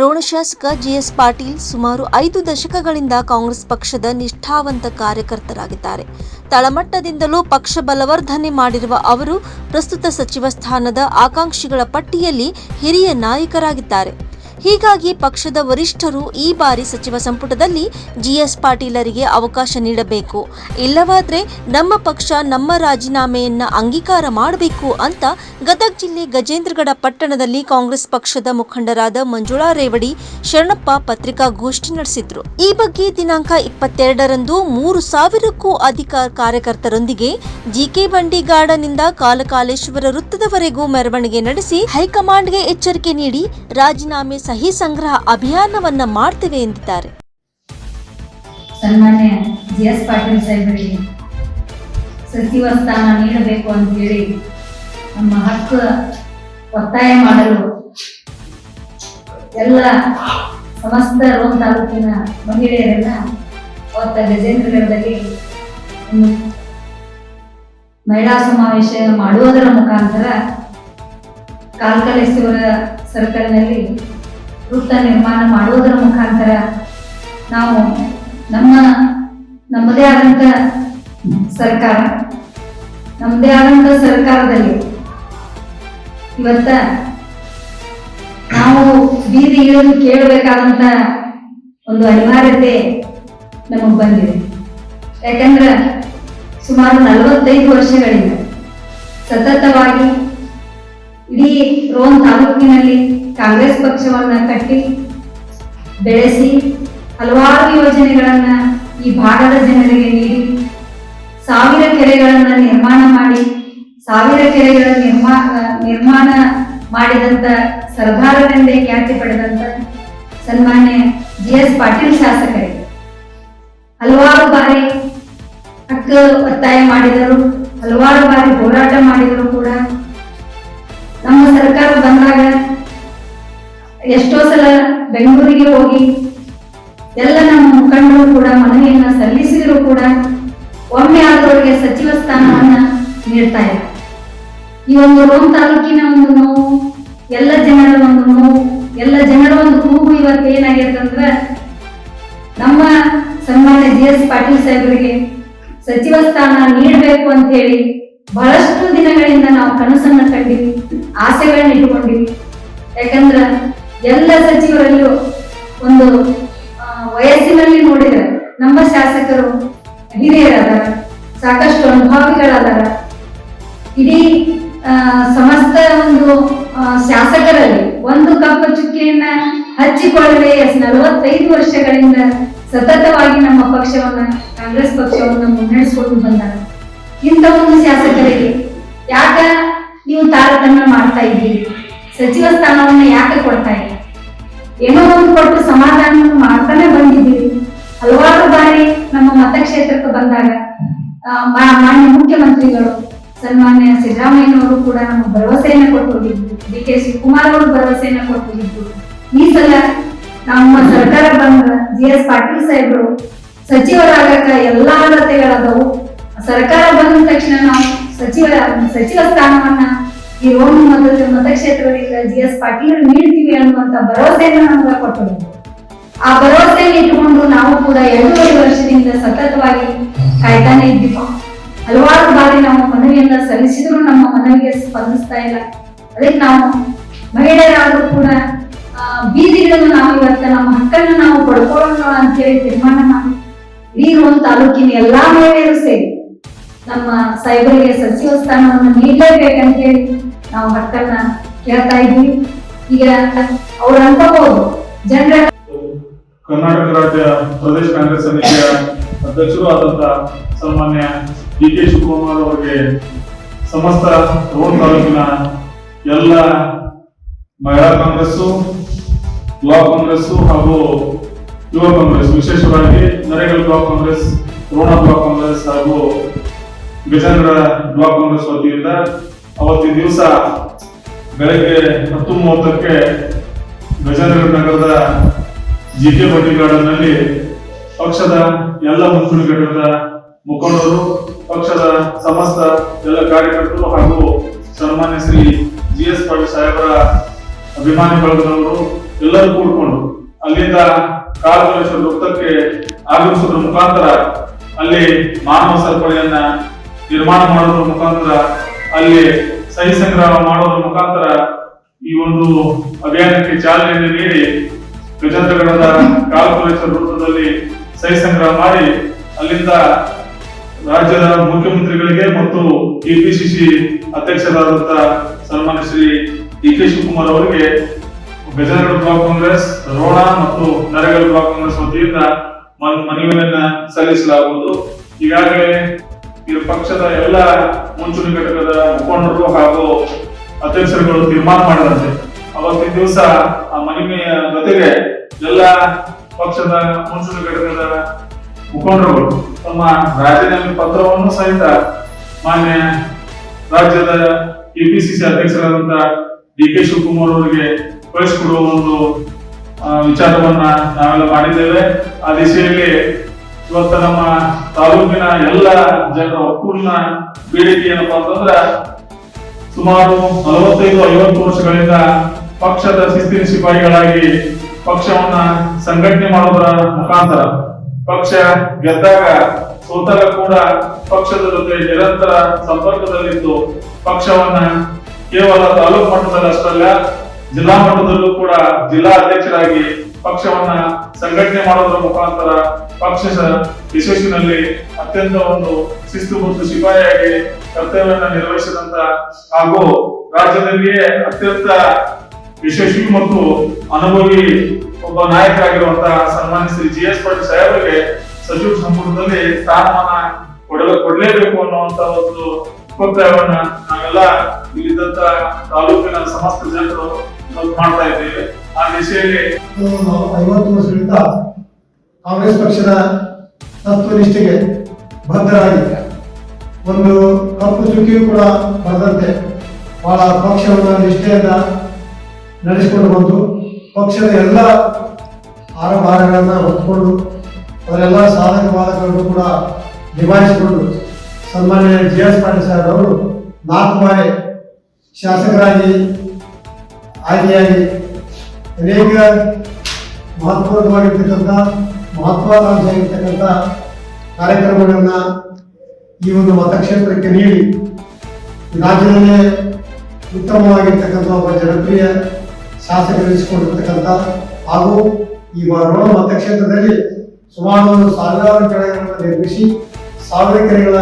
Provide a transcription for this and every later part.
ರೋಣ ಶಾಸಕ ಜಿಎಸ್ ಪಾಟೀಲ್ ಸುಮಾರು ಐದು ದಶಕಗಳಿಂದ ಕಾಂಗ್ರೆಸ್ ಪಕ್ಷದ ನಿಷ್ಠಾವಂತ ಕಾರ್ಯಕರ್ತರಾಗಿದ್ದಾರೆ. ತಳಮಟ್ಟದಿಂದಲೂ ಪಕ್ಷ ಬಲವರ್ಧನೆ ಮಾಡಿರುವ ಅವರು ಪ್ರಸ್ತುತ ಸಚಿವ ಸ್ಥಾನದ ಆಕಾಂಕ್ಷಿಗಳ ಪಟ್ಟಿಯಲ್ಲಿ ಹಿರಿಯ ನಾಯಕರಾಗಿದ್ದಾರೆ. ಹೀಗಾಗಿ ಪಕ್ಷದ ವರಿಷ್ಠರು ಈ ಬಾರಿ ಸಚಿವ ಸಂಪುಟದಲ್ಲಿ ಜಿಎಸ್ ಪಾಟೀಲರಿಗೆ ಅವಕಾಶ ನೀಡಬೇಕು. ಇಲ್ಲವಾದ್ರೆ ನಮ್ಮ ಪಕ್ಷ ನಮ್ಮ ರಾಜೀನಾಮೆಯನ್ನ ಅಂಗೀಕಾರ ಮಾಡಬೇಕು ಅಂತ ಗದಗ ಜಿಲ್ಲೆ ಗಜೇಂದ್ರಗಡ ಪಟ್ಟಣದಲ್ಲಿ ಕಾಂಗ್ರೆಸ್ ಪಕ್ಷದ ಮುಖಂಡರಾದ ಮಂಜುಳಾ ರೇವಡಿ, ಶರಣಪ್ಪ ಪತ್ರಿಕಾಗೋಷ್ಠಿ ನಡೆಸಿದ್ರು. ಈ ಬಗ್ಗೆ ದಿನಾಂಕ ಇಪ್ಪತ್ತೆರಡರಂದು ಮೂರು ಸಾವಿರಕ್ಕೂ ಅಧಿಕ ಕಾರ್ಯಕರ್ತರೊಂದಿಗೆ ಜಿಕೆ ಬಂಡಿ ಗಾರ್ಡನ್ನಿಂದ ಕಾಲಕಾಲೇಶ್ವರ ವೃತ್ತದವರೆಗೂ ಮೆರವಣಿಗೆ ನಡೆಸಿ ಹೈಕಮಾಂಡ್ಗೆ ಎಚ್ಚರಿಕೆ ನೀಡಿ ರಾಜೀನಾಮೆ ಸಹಿ ಸಂಗ್ರಹ ಅಭಿಯಾನವನ್ನ ಮಾಡ್ತೇವೆ ಎಂದಿದ್ದಾರೆ. ಸನ್ಮಾನ್ಯ ಜಿ ಎಸ್ ಪಾಟೀಲ್ ಸಾಹೇಬರಿಗೆ ಸಚಿವ ಸ್ಥಾನ ನೀಡಬೇಕು ಅಂತೇಳಿ ನಮ್ಮ ಹಕ್ಕು ಒತ್ತಾಯ ಮಾಡಲು ಎಲ್ಲ ಸಮಸ್ತ ರೋಮ್ ತಾಲೂಕಿನ ಮಹಿಳೆಯರನ್ನ ಅವತ್ತ ಗಜೇಂದ್ರನಗರದಲ್ಲಿ ಮಹಿಳಾ ಸಮಾವೇಶ ಮಾಡುವುದರ ಮುಖಾಂತರ ಕಾಲ್ಕಲೇಶ್ವರ ಸರ್ಕಲ್ನಲ್ಲಿ ವೃತ್ತ ನಿರ್ಮಾಣ ಮಾಡುವುದರ ಮುಖಾಂತರ ನಾವು ನಮ್ಮ, ನಮ್ಮದೇ ಆದಂಥ ಸರ್ಕಾರ, ನಮ್ಮದೇ ಆದಂಥ ಸರ್ಕಾರದಲ್ಲಿ ಇವತ್ತ ನಾವು ಬೀದಿ ಇಳಿದು ಕೇಳಬೇಕಾದಂತ ಒಂದು ಅನಿವಾರ್ಯತೆ ನಮಗೆ ಬಂದಿದೆ. ಯಾಕಂದ್ರೆ ಸುಮಾರು ನಲವತ್ತೈದು ವರ್ಷಗಳಿಂದ ಸತತವಾಗಿ ಇಡೀ ರೋನ್ ತಾಲೂಕಿನಲ್ಲಿ ಕಾಂಗ್ರೆಸ್ ಪಕ್ಷವನ್ನ ಕಟ್ಟಿ, ಬೆಳೆಸಿ, ಹಲವಾರು ಯೋಜನೆಗಳನ್ನ ಈ ಭಾಗದ ಜನರಿಗೆ ನೀಡಿ, ಸಾವಿರ ಕೆರೆಗಳನ್ನ ನಿರ್ಮಾಣ ಮಾಡಿ, ಸಾವಿರ ಕೆರೆಗಳ ನಿರ್ಮಾ, ನಿರ್ಮಾಣ ಮಾಡಿದಂತ ಸರ್ದಾರರೆಂದೇ ಖ್ಯಾತಿ ಪಡೆದಂತ ಸನ್ಮಾನ್ಯ ಜಿ ಎಸ್ ಪಾಟೀಲ್ ಶಾಸಕರಿಗೆ ಹಲವಾರು ಬಾರಿ ಹಕ್ಕು ಒತ್ತಾಯ ಮಾಡಿದರು, ಹಲವಾರು ಬಾರಿ ಹೋರಾಟ ಮಾಡಿದರು ಕೂಡ ನಮ್ಮ ಸರ್ಕಾರ ಬಂದಾಗ ಎಷ್ಟೋ ಸಲ ಬೆಂಗಳೂರಿಗೆ ಹೋಗಿ ಎಲ್ಲ ನಮ್ಮ ಮುಖಂಡರು ಕೂಡ, ಮನವಿಯನ್ನ ಸಲ್ಲಿಸಿದ್ರು ಕೂಡ ಒಮ್ಮೆ ಆದವರಿಗೆ ಸಚಿವ ಸ್ಥಾನವನ್ನ ನೀಡ್ತಾ ಇಲ್ಲ. ಈ ಒಂದು ರೋಮ್ ತಾಲೂಕಿನ ಒಂದು ನೋವು, ಎಲ್ಲ ಜನರ ಒಂದು ನೋವು, ಎಲ್ಲ ಜನರ ಒಂದು ಕೂಗು ಇವತ್ತು ಏನಾಗಿದೆ ನಮ್ಮ ಸನ್ಮಾನ್ಯ ಜಿ ಎಸ್ ಪಾಟೀಲ್ ಸಾಹೇಬರಿಗೆ ಸಚಿವ ಸ್ಥಾನ ನೀಡಬೇಕು ಅಂತ ಹೇಳಿ ಬಹಳಷ್ಟು ದಿನಗಳಿಂದ ನಾವು ಕನಸನ್ನ ಕಂಡಿವಿ ಆಸೆಗಳನ್ನ ಇಟ್ಟುಕೊಂಡಿವಿ ಯಾಕಂದ್ರ ಎಲ್ಲ ಸಚಿವರಲ್ಲೂ ಒಂದು ವಯಸ್ಸಿನಲ್ಲಿ ನೋಡಿದರೆ ನಮ್ಮ ಶಾಸಕರು ಹಿರಿಯರಾದ ಸಾಕಷ್ಟು ಅನುಭವಿಗಳಾದಾರ. ಇಡೀ ಸಮಸ್ತ ಒಂದು ಶಾಸಕರಲ್ಲಿ ಒಂದು ಕಪ್ಪು ಚುಕ್ಕಿಯನ್ನ ಹಚ್ಚಿಕೊಳ್ಳದೆ ನಲವತ್ತೈದು ವರ್ಷಗಳಿಂದ ಸತತವಾಗಿ ನಮ್ಮ ಪಕ್ಷವನ್ನ, ಕಾಂಗ್ರೆಸ್ ಪಕ್ಷವನ್ನ ಮುನ್ನಡೆಸಿಕೊಂಡು ಬಂದಾರ. ಇಂಥ ಒಂದು ಶಾಸಕರಿಗೆ ಯಾಕ ನೀವು ತಾರತಮ್ಯ ಮಾಡ್ತಾ ಇದ್ದೀರಿ? ಸಚಿವ ಸ್ಥಾನವನ್ನ ಯಾಕೆ ಕೊಡ್ತಾ ಇಲ್ಲ ಏನೋ ಒಂದು ಕೊಟ್ಟು ಸಮಾಧಾನವನ್ನು ಮಾಡ್ತಾನೆ ಬಂದಿದ್ದೀವಿ. ಹಲವಾರು ಬಾರಿ ನಮ್ಮ ಮತಕ್ಷೇತ್ರಕ್ಕೆ ಬಂದಾಗ ಮಾನ್ಯ ಮುಖ್ಯಮಂತ್ರಿಗಳು, ಸನ್ಮಾನ್ಯ ಸಿದ್ದರಾಮಯ್ಯನವರು ಕೂಡ ನಮ್ಮ ಭರವಸೆಯನ್ನ ಕೊಟ್ಟು ಡಿ ಕೆ ಶಿವಕುಮಾರ್ ಅವರು ಭರವಸೆಯನ್ನ ಕೊಟ್ಟು ಈ ಸಲ ನಮ್ಮ ಸರ್ಕಾರ ಬಂದ ಜಿ ಎಸ್ ಪಾಟೀಲ್ ಸಾಹೇಬರು ಸಚಿವರಾಗಕ ಎಲ್ಲಾ ಅರ್ಹತೆಗಳಾದವು. ಸರ್ಕಾರ ಬಂದ ತಕ್ಷಣ ನಾವು ಸಚಿವ ಸಚಿವ ಸ್ಥಾನವನ್ನ ಈ ರೋಣ ಮತ ಮತಕ್ಷೇತ್ರಗಳಿಗೆ ಜಿ ಎಸ್ ಪಾಟೀಲ್ ನೀಡ್ತೀವಿ ಅನ್ನುವಂತ ಭರವಸೆಯನ್ನ ನಮ್ಗೆ ಕೊಟ್ಟರು. ಆ ಭರವಸೆಯನ್ನು ಇಟ್ಟುಕೊಂಡು ನಾವು ಕೂಡ ಎರಡೂವರೆ ವರ್ಷದಿಂದ ಸತತವಾಗಿ ಕಾಯ್ತಾನೆ ಇದ್ದೀವಿ. ಹಲವಾರು ಬಾರಿ ನಾವು ಮನವಿಯನ್ನ ಸಲ್ಲಿಸಿದ್ರು ನಮ್ಮ ಮನವಿಗೆ ಸ್ಪಂದಿಸ್ತಾ ಇಲ್ಲ. ಅದಕ್ಕೆ ನಾವು ಮಹಿಳೆಯರಾದ್ರೂ ಕೂಡ ಬೀದಿಗಳನ್ನು ನಾವು ಇವತ್ತ ನಮ್ಮ ಹಕ್ಕನ್ನು ನಾವು ಪಡ್ಕೊಳ್ಳೋಣ ಅಂತ ಹೇಳಿ ತೀರ್ಮಾನ ಮಾಡಿ ಒಂದು ತಾಲೂಕಿನ ಎಲ್ಲಾ ಮಹಿಳೆಯರು ಸೇರಿ ನಮ್ಮ ಸೈಬರ್ಗೆ ಸಚಿವ ಸ್ಥಾನವನ್ನು ನೀಡಲೇಬೇಕಂತ ಹೇಳಿ ನಾವು ಭಕ್ತರನ್ನ ಕೇಳ್ತಾ ಇದ್ವಿ ಈಗ ಅವ್ರು ಅನ್ಕೋಬಹುದು. ಜನರ ಕರ್ನಾಟಕ ರಾಜ್ಯ ಪ್ರದೇಶ ಕಾಂಗ್ರೆಸ್ ಸಮಿತಿಯ ಅಧ್ಯಕ್ಷರು ಆದಂತ ಸನ್ಮಾನ್ಯ ಡಿ ಕೆ ಶಿವಕುಮಾರ್ ಅವರಿಗೆ ಸಮಸ್ತ ರೋಡ್ ತಾಲೂಕಿನ ಎಲ್ಲ ಮಹಿಳಾ ಕಾಂಗ್ರೆಸ್ಸು, ಬ್ಲಾಕ್ ಕಾಂಗ್ರೆಸ್ಸು ಹಾಗೂ ಯುವ ಕಾಂಗ್ರೆಸ್, ವಿಶೇಷವಾಗಿ Naregal block Congress, Rona block Congress ಹಾಗೂ ಗಜೇಂದ್ರ ಬ್ಲಾಕ್ ಕಾಂಗ್ರೆಸ್ ವತಿಯಿಂದ ಅವತ್ತಿನ ದಿವಸ ಬೆಳಗ್ಗೆ ಹತ್ತು ಮೂವತ್ತಕ್ಕೆ ಗಜಾನಗರ ನಗರದ ಜಿ ಕೆ ಬಡ್ಡಿ ಗಾರ್ಡನ್ನಲ್ಲಿ ಪಕ್ಷದ ಎಲ್ಲ ಮುಂಚೂಣಿ ಘಟಕದ ಮುಖಂಡರು, ಪಕ್ಷದ ಸಮಸ್ತ ಎಲ್ಲ ಕಾರ್ಯಕರ್ತರು ಹಾಗೂ ಸನ್ಮಾನ್ಯ ಶ್ರೀ ಜಿ ಎಸ್ ಪಾಟೀಲ್ ಸಾಹೇಬರ ಅಭಿಮಾನಿ ಬಳಗದವರು ಎಲ್ಲರೂ ಕೂಡಿಕೊಂಡು ಅಲ್ಲಿಂದ ಕಾಳೇಶ್ವರ ವೃತ್ತಕ್ಕೆ ಆಗಮಿಸುವುದರ ಮುಖಾಂತರ ಅಲ್ಲಿ ಮಾನವ ಸರಪಳಿಯನ್ನ ನಿರ್ಮಾಣ ಮಾಡುವುದರ ಮುಖಾಂತರ ಅಲ್ಲಿ ಸಹಿ ಸಂಗ್ರಹ ಮಾಡೋದ್ರ ಮುಖಾಂತರ ಈ ಒಂದು ಅಭಿಯಾನಕ್ಕೆ ಚಾಲನೆಯನ್ನು ನೀಡಿ ಗಜೇಂದ್ರಗಢದ ಕಾಳೇಶ್ವರ ವೃತ್ತದಲ್ಲಿ ಸಹಿ ಸಂಗ್ರಹ ಮಾಡಿ ಅಲ್ಲಿಂದ ರಾಜ್ಯದ ಮುಖ್ಯಮಂತ್ರಿಗಳಿಗೆ ಮತ್ತು ಕೆಪಿಸಿಸಿ ಅಧ್ಯಕ್ಷರಾದಂತ ಸನ್ಮಾನ್ಯ ಶ್ರೀ ಡಿ ಕೆ ಶಿವಕುಮಾರ್ ಅವರಿಗೆ ಗಜೇಂದ್ರಗಢ ಬ್ಲಾಕ್ ಕಾಂಗ್ರೆಸ್, ರೋಣ ಮತ್ತು ನರೇಗಲ್ ಬ್ಲಾಕ್ ಕಾಂಗ್ರೆಸ್ ವತಿಯಿಂದ ಮನ್- ಮನವಿಯನ್ನ ಸಲ್ಲಿಸಲಾಗುವುದು. ಈಗಾಗಲೇ ಈ ಪಕ್ಷದ ಎಲ್ಲ ಮುಂಚೂಣಿ ಘಟಕದ ಮುಖಂಡರು ಹಾಗೂ ಅಧ್ಯಕ್ಷರುಗಳು ತೀರ್ಮಾನ ಮಾಡಿದಂತೆ. ಅವತ್ತಿನ ದಿವಸ ಆ ಮಹಿಮೆಯ ಜೊತೆಗೆ ಎಲ್ಲ ಪಕ್ಷದ ಮುಂಚೂಣಿ ಘಟಕದ ಮುಖಂಡರುಗಳು ತಮ್ಮ ರಾಜೀನಾಮೆ ಪತ್ರವನ್ನು ಸಹಿತ ಮಾನ್ಯ ರಾಜ್ಯದ ಕೆಪಿಸಿಸಿ ಅಧ್ಯಕ್ಷರಾದಂತ ಡಿ ಕೆ ಶಿವಕುಮಾರ್ ಅವರಿಗೆ ಕಳಿಸಿಕೊಡುವ ಒಂದು ವಿಚಾರವನ್ನ ನಾವೆಲ್ಲ ಮಾಡಿದ್ದೇವೆ. ಆ ದಿಶೆಯಲ್ಲಿ ಇವತ್ತು ನಮ್ಮ ತಾಲೂಕಿನ ಎಲ್ಲ ಜನರ ಒಕ್ಕೂಲಿನ ಬೇಡಿಕೆ ಏನಪ್ಪಾ ಅಂತಂದ್ರ ಸುಮಾರು ನಲವತ್ತೈದು, ಐವತ್ತು ವರ್ಷಗಳಿಂದ ಪಕ್ಷದ ಶಿಸ್ತಿನ ಸಿಪಾಯಿಗಳಾಗಿ ಪಕ್ಷವನ್ನ ಸಂಘಟನೆ ಮಾಡೋದರ ಮುಖಾಂತರ ಪಕ್ಷ ಗೆದ್ದಾಗ ಸೋತಾಗ ಕೂಡ ಪಕ್ಷದ ಜೊತೆ ನಿರಂತರ ಸಂಪರ್ಕದಲ್ಲಿದ್ದು ಪಕ್ಷವನ್ನ ಕೇವಲ ತಾಲೂಕು ಮಟ್ಟದಲ್ಲಿ ಅಷ್ಟಲ್ಲ, ಜಿಲ್ಲಾ ಮಟ್ಟದಲ್ಲೂ ಕೂಡ ಜಿಲ್ಲಾ ಅಧ್ಯಕ್ಷರಾಗಿ ಪಕ್ಷವನ್ನ ಸಂಘಟನೆ ಮಾಡೋದರ ಮುಖಾಂತರ ಪಕ್ಷದ ಯಶಸ್ಸಿನಲ್ಲಿ ಅತ್ಯಂತ ಒಂದು ಶಿಸ್ತು ಮತ್ತು ಸಿಪಾಯಿಯಾಗಿ ಕರ್ತವ್ಯವನ್ನು ನಿರ್ವಹಿಸಿದಂತ ಹಾಗೂ ರಾಜ್ಯದಲ್ಲಿಯೇ ಅತ್ಯಂತ ಯಶಸ್ವಿ ಮತ್ತು ಅನುಭವಿ ಒಬ್ಬ ನಾಯಕರಾಗಿರುವಂತಹ ಸನ್ಮಾನ್ಯ ಶ್ರೀ ಜಿ ಎಸ್ ಪಾಟೀಲ್ ಸಾಹೇಬರಿಗೆ ಸಚಿವ ಸಂಪುಟದಲ್ಲಿ ಸ್ಥಾನಮಾನ ಕೊಡಲು, ಕೊಡಲೇಬೇಕು ಅನ್ನುವಂತ ಒಂದು ಅಭಿಪ್ರಾಯವನ್ನ ನಾವೆಲ್ಲ ಇಲ್ಲಿದ್ದಂತ ತಾಲೂಕಿನ ಸಮಸ್ತ ಜನರು ಮಾಡ್ತಾ ಇದ್ದೇವೆ. ಆ ದಿಶೆಯಲ್ಲಿ ಐವತ್ತು ವರ್ಷಗಳಿಂದ ಕಾಂಗ್ರೆಸ್ ಪಕ್ಷದ ತತ್ವನಿಷ್ಠೆಗೆ ಬದ್ಧರಾಗಿದ್ದೆ ಒಂದು ಕಪ್ಪು ಚುಕ್ಕಿಯೂ ಕೂಡ ಬರದಂತೆ ಬಹಳ ಪಕ್ಷವನ್ನು ನಿಷ್ಠೆಯಿಂದ ನಡೆಸಿಕೊಂಡು ಬಂದು ಪಕ್ಷದ ಎಲ್ಲ ಆರಭಾರಗಳನ್ನು ಹೊತ್ಕೊಂಡು ಅವರೆಲ್ಲ ಸಾಧಕ ಬಾಧಕರನ್ನು ಕೂಡ ನಿಭಾಯಿಸಿಕೊಂಡು ಸನ್ಮಾನ್ಯ ಜಿ ಎಸ್ ಪಾಟೀಲ್ ಸಾಹೇಬ್ ಅವರು ನಾಲ್ಕು ಬಾರಿ ಶಾಸಕರಾಗಿ, ಆಯ್ಕೆಯಾಗಿ ಅನೇಕ ಮಹತ್ವವಾಗಿರ್ತಕ್ಕಂಥ ಮಹತ್ವಾಕಾಂಕ್ಷೆಯಾಗಿರ್ತಕ್ಕಂಥ ಕಾರ್ಯಕ್ರಮಗಳನ್ನು ಈ ಒಂದು ಮತಕ್ಷೇತ್ರಕ್ಕೆ ನೀಡಿ ರಾಜ್ಯದಲ್ಲೇ ಉತ್ತಮವಾಗಿರ್ತಕ್ಕಂಥ ಒಬ್ಬ ಜನಪ್ರಿಯ ಶಾಸಕರಿಸಿಕೊಂಡಿರ್ತಕ್ಕಂಥ ಹಾಗೂ ಈ ರೋಣ ಮತಕ್ಷೇತ್ರದಲ್ಲಿ ಸುಮಾರು ಒಂದು ಸಾವಿರಾರು ಕೆರೆಗಳನ್ನು ನಿರ್ಮಿಸಿ ಸಾವಿರ ಕೆರೆಗಳ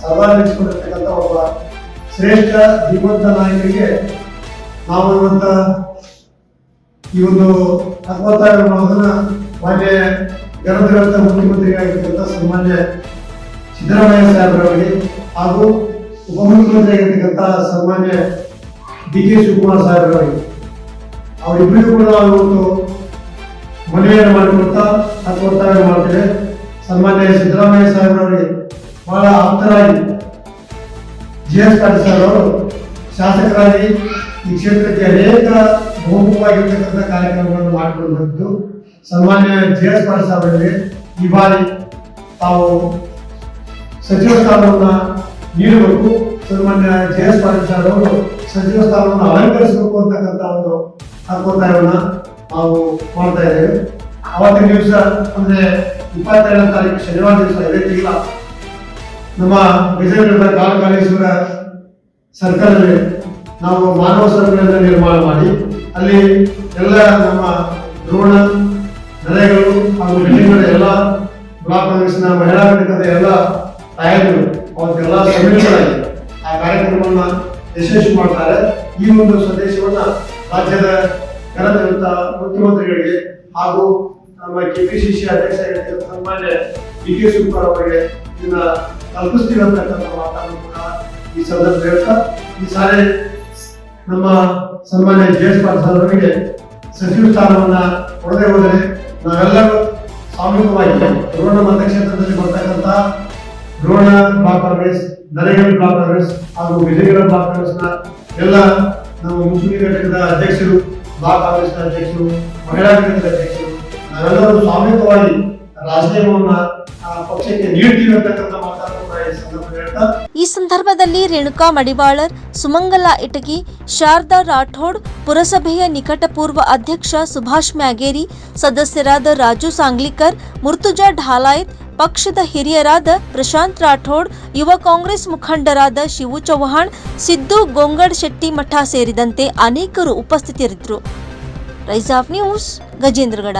ಸರ್ವಾನಿಸಿಕೊಂಡಿರ್ತಕ್ಕಂಥ ಒಬ್ಬ ಶ್ರೇಷ್ಠ, ಧೀಮಂತ ನಾಯಕರಿಗೆ ನಾವು ಇವತ್ತ ಈ ಒಂದು ಅರ್ವತ್ತಾರು ಮಾನ್ಯ ಗಣತಿರಂತ ಮುಖ್ಯಮಂತ್ರಿಯಾಗಿರ್ತಕ್ಕಂಥ ಸನ್ಮಾನ್ಯ ಸಿದ್ದರಾಮಯ್ಯ ಸಾಹೇಬರವರಿಗೆ ಹಾಗೂ ಉಪಮುಖ್ಯಮಂತ್ರಿಯಾಗಿರ್ತಕ್ಕಂಥ ಸನ್ಮಾನ್ಯ ಡಿ ಕೆ ಶಿವಕುಮಾರ್ ಸಾಹೇಬರವರಿಗೆ. ಅವರಿಬ್ಬರಿಗೂ ಕೂಡ ಇವತ್ತು ಮನವಿಯನ್ನು ಮಾಡಿಕೊಡ್ತಾ ಆತ್ಮಹತ್ಯೆ ಮಾಡ್ತೇವೆ. ಸನ್ಮಾನ್ಯ ಸಿದ್ದರಾಮಯ್ಯ ಸಾಹೇಬರವರಿಗೆ ಬಹಳ ಆಪ್ತರಾಗಿ ಜಿ ಎಸ್ ಪಾಟೀಲ್ ಸರ್ ಅವರು ಶಾಸಕರಾಗಿ ಈ ಕ್ಷೇತ್ರಕ್ಕೆ ಅನೇಕ ಬಹುಮುಖವಾಗಿರ್ತಕ್ಕಂಥ ಕಾರ್ಯಕ್ರಮಗಳನ್ನು ಮಾಡಿಕೊಂಡು ಬಂದಿದ್ದು ಸನ್ಮಾನ್ಯ ಜಿ ಎಸ್ ಪಾಟೀಲ್ ಸಾಹೇಬರಿಗೆ ಈ ಬಾರಿ ತಾವು ಸಚಿವ ಸ್ಥಾನವನ್ನು ನೀಡಬೇಕು. ಸನ್ಮಾನ್ಯ ಜೆ ಎಸ್ ಪಾಟೀಲ್ ಸಾಹೇಬ್ ಅವರು ಸಚಿವ ಸ್ಥಾನವನ್ನು ಅಲಂಕರಿಸಬೇಕು ಅಂತಕ್ಕಂಥ ಒಂದು ಒತ್ತಾಯವನ್ನ ನಾವು ಮಾಡ್ತಾ ಇದ್ದೇವೆ. ಅವತ್ತಿನ ದಿವಸ ಅಂದರೆ ಇಪ್ಪತ್ತೆರಡನೇ ತಾರೀಕು ಶನಿವಾರ ದಿವಸ ತಿಂಗಳ ನಮ್ಮ ವಿಜಯನಗರದ ಕಾಲಕಾಲೇಶ್ವರ ಸರ್ಕಾರದಲ್ಲಿ ನಾವು ಮಾನವ ಸರಕುಗಳನ್ನು ನಿರ್ಮಾಣ ಮಾಡಿ ಅಲ್ಲಿ ಎಲ್ಲ ನಮ್ಮ ದ್ರೋಣ ನೆಲೆಗಳು ಹಾಗೂ ಬಿಲ್ಡಿಂಗ್ಗಳ ಎಲ್ಲ ಬ್ಲಾಕ್ ಕಾಂಗ್ರೆಸ್ನ ಮಹಿಳಾ ಘಟಕದ ಎಲ್ಲ ನಾಯಕರು ಅವತ್ತೆಲ್ಲ ಸಮಿತಿಗಳಾಗಿ ಆ ಕಾರ್ಯಕ್ರಮವನ್ನ ಯಶಸ್ವಿ ಮಾಡ್ತಾರೆ. ಈ ಒಂದು ಸಂದೇಶವನ್ನ ರಾಜ್ಯದ ಕರೆದಿರುವಂತಹ ಮುಖ್ಯಮಂತ್ರಿಗಳಿಗೆ ಹಾಗೂ ನಮ್ಮ ಕೆಪಿಸಿಸಿ ಅಧ್ಯಕ್ಷರಾಗಿರ್ತಕ್ಕಂಥ ಸನ್ಮಾನ್ಯ ಡಿ ಕೆ ಶಿವಕುಮಾರ್ ಅವರಿಗೆ ಇದನ್ನ ಕಲ್ಪಿಸ್ತೀವಿ ಅಂತಕ್ಕಂಥ ಮಾತನ್ನು ಕೂಡ ಈ ಸಂದರ್ಭ ಹೇಳ್ತಾ, ಈ ಸಾರಿ ನಮ್ಮ ಸನ್ಮಾನ್ಯ ಜಯಸ್ಪಾಲ್ ಸರ್ ಅವರಿಗೆ ಸಚಿವ ಸ್ಥಾನವನ್ನು ಕೊಡದೆ ಹೋದರೆ ನಾವೆಲ್ಲರೂ ಸಾಮೂಹಿಕವಾಗಿ ರೋಣ ಮತಕ್ಷೇತ್ರದಲ್ಲಿ ಬರ್ತಕ್ಕಂಥ Rona block Congress Naregal block Congress ಹಾಗೂ ವಿಜಯಗಡ ಬ್ಲಾಕ್ ಕಾಂಗ್ರೆಸ್ನ ಎಲ್ಲ ನಮ್ಮ ಮುಸ್ಲಿಂ ಘಟಕದ ಅಧ್ಯಕ್ಷರು, ಬ್ಲಾಕ್ ಕಾಂಗ್ರೆಸ್ನ ಅಧ್ಯಕ್ಷರು, ಮಹಿಳಾ ಘಟಕದ ಅಧ್ಯಕ್ಷರು, ನಾವೆಲ್ಲರೂ ಸಾಮೂಹಿಕವಾಗಿ ರಾಜೀನಾಮೆಯನ್ನ ಈ ಸಂದರ್ಭದಲ್ಲಿ ರೇಣುಕಾ ಮಡಿವಾಳರ್, ಸುಮಂಗಲ ಇಟಗಿ, ಶಾರದಾ ರಾಠೋಡ್, ಪುರಸಭೆಯ ನಿಕಟಪೂರ್ವ ಅಧ್ಯಕ್ಷ ಸುಭಾಷ್ ಮ್ಯಾಗೇರಿ, ಸದಸ್ಯರಾದ ರಾಜು ಸಾಂಗ್ಲಿಕರ್, ಮುರ್ತುಜಾ ಢಾಲಾಯತ್, ಪಕ್ಷದ ಹಿರಿಯರಾದ ಪ್ರಶಾಂತ್ ರಾಠೋಡ್, ಯುವ ಕಾಂಗ್ರೆಸ್ ಮುಖಂಡರಾದ ಶಿವು ಚೌಹಾಣ್, ಸಿದ್ದು ಗೊಂಗಡ್ ಶೆಟ್ಟಿ ಮಠ ಸೇರಿದಂತೆ ಅನೇಕರು ಉಪಸ್ಥಿತರಿದ್ದರು. ರೈಸಾಫ್ ನ್ಯೂಸ್, ಗಜೇಂದ್ರಗಡ.